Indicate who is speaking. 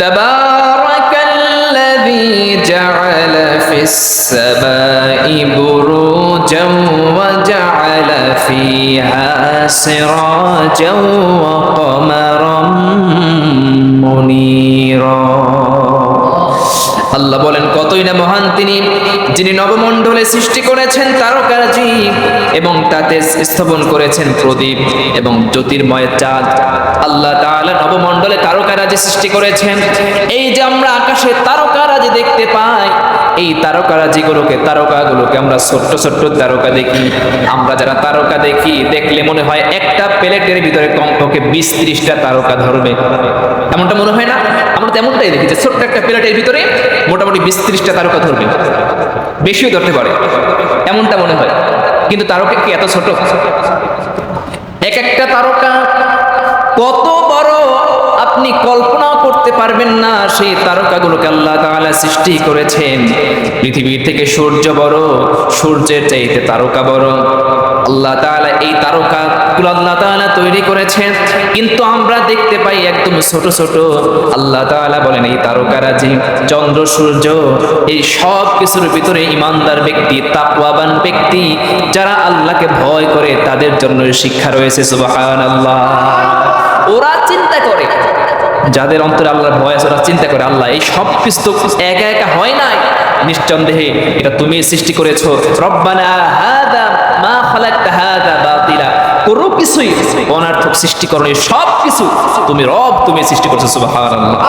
Speaker 1: تبارك الذي جعل في السماء بروجا وجعل فيها سراجا وقمرا আল্লাহ বলেন, কতই না মহান তিনি, যিনি নবমণ্ডলে সৃষ্টি করেছেন তারকারাজি এবং তাতে স্থাপন করেছেন প্রদীপ এবং জ্যোতির্ময় চাঁদ। আল্লাহ তাআলা নবমণ্ডলে তারকারাজি সৃষ্টি করেছেন। এই যে আমরা আকাশে তারকারাজি দেখতে পাই, এই তারকারাজিগুলোকে, তারকাগুলোকে আমরা ছোট্ট ছোট্ট তারকা দেখি। আমরা যারা তারকা দেখি, দেখলে মনে হয় একটা প্লেটের ভিতরে কমপক্ষে বিশ ত্রিশটা তারকা ধরবে। এমনটা মনে হয় না? আমরা তেমনটাই দেখি যে ছোট্ট একটা প্লেটের ভিতরে মোটামুটি বিশ ত্রিশটা তারকা ধরবে। বেশিও ধরতে পারে, এমনটা মনে হয়। কিন্তু তারকা কি এত ছোট? এক একটা তারকা কত আপনি কল্পনাও করতে পারবেন না, সেই তারকাগুলোকে আল্লাহ তাআলা সৃষ্টি করেছেন। পৃথিবীর থেকে সূর্য বড়, সূর্যের চাইতে তারকা বড়। আল্লাহ তাআলা এই তারকাগুলো আল্লাহ তাআলা তৈরি করেছেন। কিন্তু আমরা দেখতে পাই একদম ছোট ছোট আল্লাহ তাআলা বলেন, এই তারকারাজি চন্দ্র, সূর্য, এই সব কিছুর ভিতরে ইমানদার ব্যক্তি, তাকওয়াবান ব্যক্তি, যারা আল্লাহকে ভয় করে, তাদের জন্য শিক্ষা রয়েছে, সুবহানাল্লাহ। ওরা চিন্তা করে যাদের অন্তরে আল্লাহর ভয় আছে, ওরা চিন্তা করে, আল্লাহ, এই সব কিছু একা একা হয় নাই। নিঃসন্দেহে, এটা তুমি সৃষ্টি করেছ। রব্বানা হাদা মা খালাকতা হাদা বাতিলা। কোনো কিছুই অনার্থক সৃষ্টি করো সব কিছু তুমি রব তুমি সৃষ্টি করছ, সুবহানাল্লাহ।